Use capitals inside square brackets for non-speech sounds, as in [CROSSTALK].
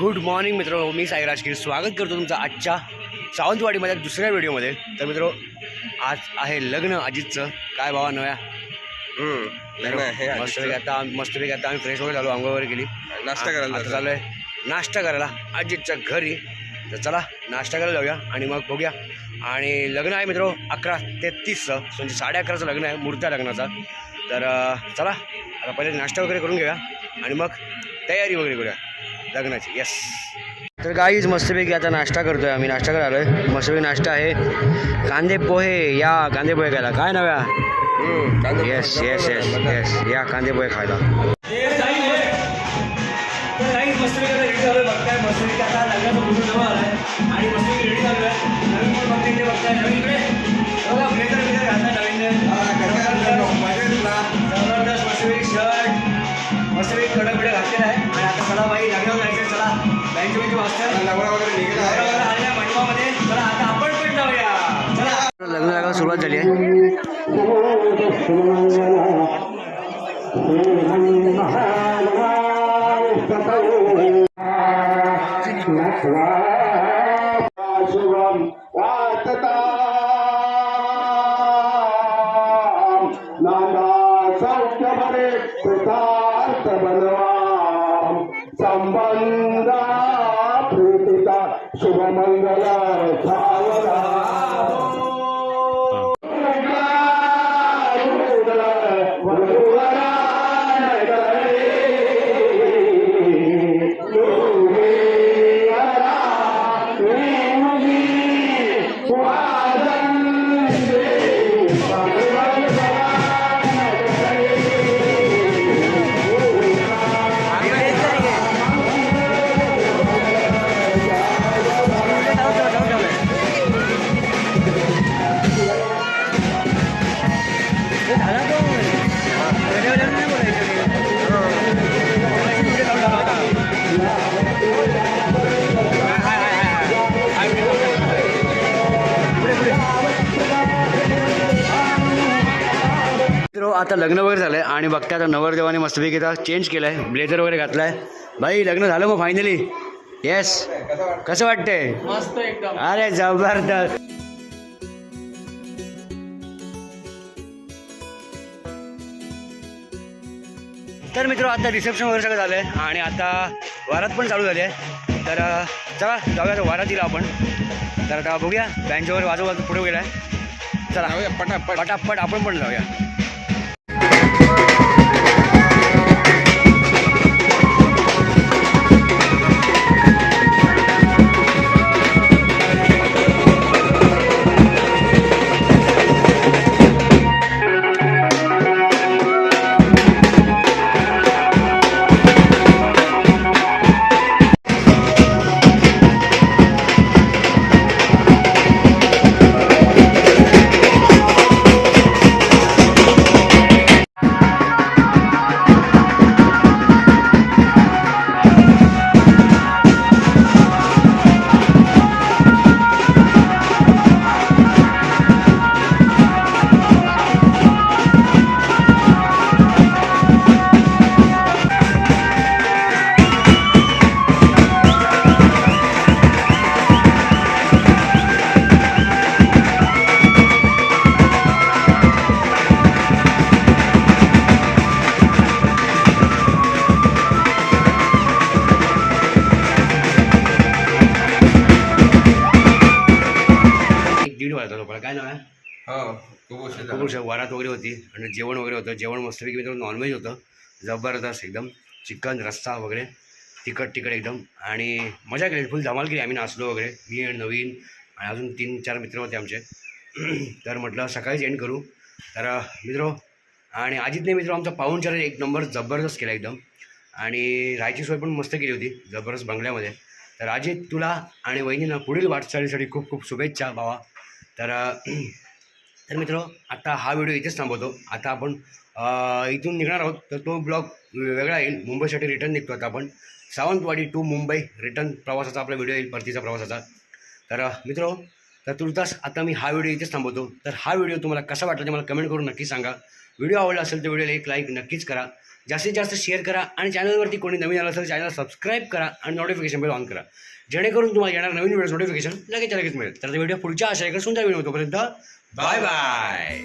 Good morning मित्र मी साई राजकीर स्वागत करतो तुमचं आजच्या सावंतवाडीमध्ये दुसऱ्या व्हिडिओमध्ये. तर मित्र आज आहे लग्न अजितचं. काय बाबा नव्या. मस्तपैकी आता मस्तपैकी आता आम्ही फ्रेश वगैरे झालो अंग वगैरे गेली. नाश्ता करायला. चालू आहे नाश्ता करायला अजितच्या घरी. तर चला नाश्ता करायला जाऊया आणि मग बघूया. आणि लग्न आहे मित्र अकरा ते तीसचं म्हणजे साडे अकराचं लग्न आहे मूर्त्या लग्नाचा. तर चला आता पहिले नाश्ता वगैरे करून घेऊया. आणि मग तयारी वगैरे करूया. लग्नाची येस तर गाईच मस्तपैकी आता नाश्ता करतोय आम्ही. नाश्ता करायला आलोय. मस्तपैकी नाश्ता आहे. कांदे पोहे या कांदे पोहे खायला. काय नव्या? Yes yes yes. येस या कांदे पोहे खायला. लवडा भरे कृतार्थ बनवा संबंधा प्रीतीचा शुभमंगल आता लग्न वगैरे झालंय आणि बघता आता नवरदेवाने मस्तपैकी आता चेंज केलंय. ब्लेझर वगैरे घातलाय. भाई लग्न झालं मग फायनली येस कसं वाटतंय? मस्त एकदम. अरे जबरदस्त. तर मित्र आता रिसेप्शन वगैरे सगळं झालं आहे आणि आता वारात पण चालू झाली आहे. तर चला जाऊया आता वारातीला आपण. तर आता बघूया बँच वगैरे वाजव वाजव पुढे गेला चला जाऊया पटापट पटापट आपण पण जाऊया Thank you. वाजता लोकांना. काय नाव आहे? हो खूप उशीर झाला. खूप वरात वगैरे होती आणि जेवण वगैरे होतं. जेवण मस्तपैकी मित्र नॉनव्हेज होतं. जबरदस्त एकदम. चिकन रस्सा वगैरे. तिखट तिखट एकदम. आणि मजा केली. फुल धमाल केली. आम्ही नाचलो वगैरे. मी आणि नवीन आणि अजून तीन चार मित्र होते आमचे. [CLEARS THROAT] तर म्हटलं सकाळीच एंड करू. तर मित्र आणि अजितने मित्र आमचा पाहुणचार एक नंबर जबरदस्त केला एकदम. आणि राहायची सोय पण मस्त केली होती. जबरदस्त बंगल्यामध्ये. तर अजित तुला आणि वहिनीला पुढील वाटचालीसाठी खूप खूप शुभेच्छा भावा. तर [CLEARS THROAT] तर मित्र आता हा व्हिडिओ इथेच थांबवतो. आता आपण इथून निघणार आहोत. तर तो ब्लॉग वेगळा येईल. मुंबईसाठी रिटर्न निघतो आता आपण. सावंतवाडी टू मुंबई रिटर्न प्रवासाचा आपला व्हिडिओ येईल परतीचा प्रवासाचा. तर मित्रो मित्र तर तुर्तास आता मी हा व्हिडिओ इथेच थांबवतो. तर हा व्हिडिओ तुम्हाला कसा वाटला ते मला कमेंट करून नक्की सांगा. व्हिडिओ आवडला असेल तर व्हिडिओला एक लाईक नक्कीच करा. जास्तीत जास्त शेअर करा आणि चॅनलवरती कोणी नवीन आलं असेल चॅनल सबस्क्राईब करा आणि नोटिफिकेशन बेल ऑन करा. जेणेकरून तुम्हाला येणार नवीन व्हिडिओ नोटिफिकेशन लगेच लगेच मिळेल. तर व्हिडिओ पुढच्या आशा एका सुंदर व्हिडिओ तोपर्यंत बाय बाय